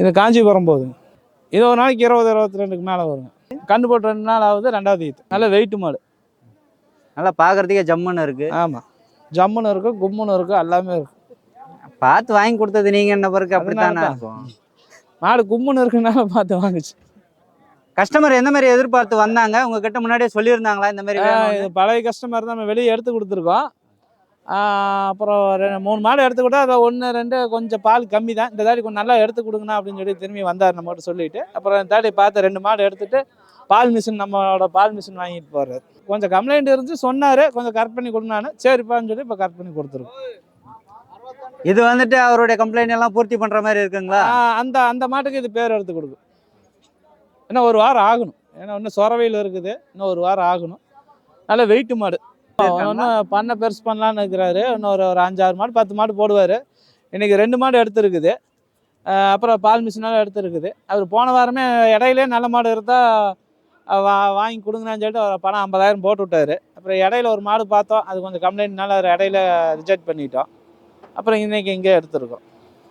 இது காஞ்சிபுரம் போகுதுங்க இது ஒரு நாளைக்கு இருபது இருபத்தி ரெண்டுக்கு மேலே வருங்க கண்டு போட்டு ரெண்டு நாள் ஆகுது ரெண்டாவது ஈத்து. நல்ல வெயிட் மாடு. நல்லா பார்க்கறதுக்கே ஜம்முன்னு இருக்கு. ஆமாம் ஜம்முன்னு இருக்கும் கும்முன்னு இருக்கும் எல்லாமே இருக்கும் பார்த்து வாங்கி கொடுத்தது நீங்க என்ன பிறகு அப்படித்தானே மாடு கும்முன்னு இருக்குனால பார்த்து வாங்குச்சு. கஸ்டமர் எந்த மாதிரி எதிர்பார்த்து வந்தாங்க? உங்ககிட்ட முன்னாடியே சொல்லியிருந்தாங்களா? இந்த மாதிரி? இது பழைய கஸ்டமர் தான் நம்ம வெளியே எடுத்து கொடுத்துருக்கோம். அப்புறம் மூணு மாடு எடுத்து கொடுத்தா அதில் ஒன்று ரெண்டு கொஞ்சம் பால் கம்மி தான் இந்த தாடி கொஞ்சம் நல்லா எடுத்து கொடுங்கண்ணா அப்படின்னு சொல்லி திரும்பி வந்தார் நம்மகிட்ட சொல்லிட்டு. அப்புறம் இந்த தாடி பார்த்து ரெண்டு மாடு எடுத்துட்டு பால் மிஷின் நம்மளோட பால் மிஷின் வாங்கிட்டு போறாரு. கொஞ்சம் கம்ப்ளைண்ட் இருந்துச்சு சொன்னார் கொஞ்சம் கரெக்ட் பண்ணி கொடுனான்னு சரிப்பான்னு சொல்லி இப்போ கரெக்ட் பண்ணி கொடுத்துருக்கோம். இது வந்துட்டு அவருடைய கம்ப்ளைண்ட் எல்லாம் பூர்த்தி பண்ற மாதிரி இருக்குங்களா? அந்த அந்த மாட்டுக்கு இது பேர் எடுத்து கொடுக்கும். இன்னும் ஒரு வாரம் ஆகணும். ஏன்னா இன்னும் சொரவையில் இருக்குது. இன்னும் ஒரு வாரம் ஆகணும். நல்ல வெயிட் மாடு. இன்னும் பண்ண பெருசு பண்ணலான்னு இருக்கிறாரு இன்னொரு ஒரு அஞ்சாறு மாடு பத்து மாடு போடுவார். இன்னைக்கு ரெண்டு மாடு எடுத்துருக்குது. அப்புறம் பால் மிஷினாலும் எடுத்துருக்குது. அவர் போன வாரமே இடையிலே நல்ல மாடு இருந்தால் வா வாங்கி கொடுங்கன்னு சொல்லிட்டு அவர் பணம் ஐம்பதாயிரம் போட்டு விட்டாரு. அப்புறம் இடையில ஒரு மாடு பார்த்தோம். அது கொஞ்சம் கம்ப்ளைண்ட்னால அவர் இடையில ரிஜெக்ட் பண்ணிட்டோம். அப்புறம் இன்னைக்கு இங்கே எடுத்துருக்கோம்.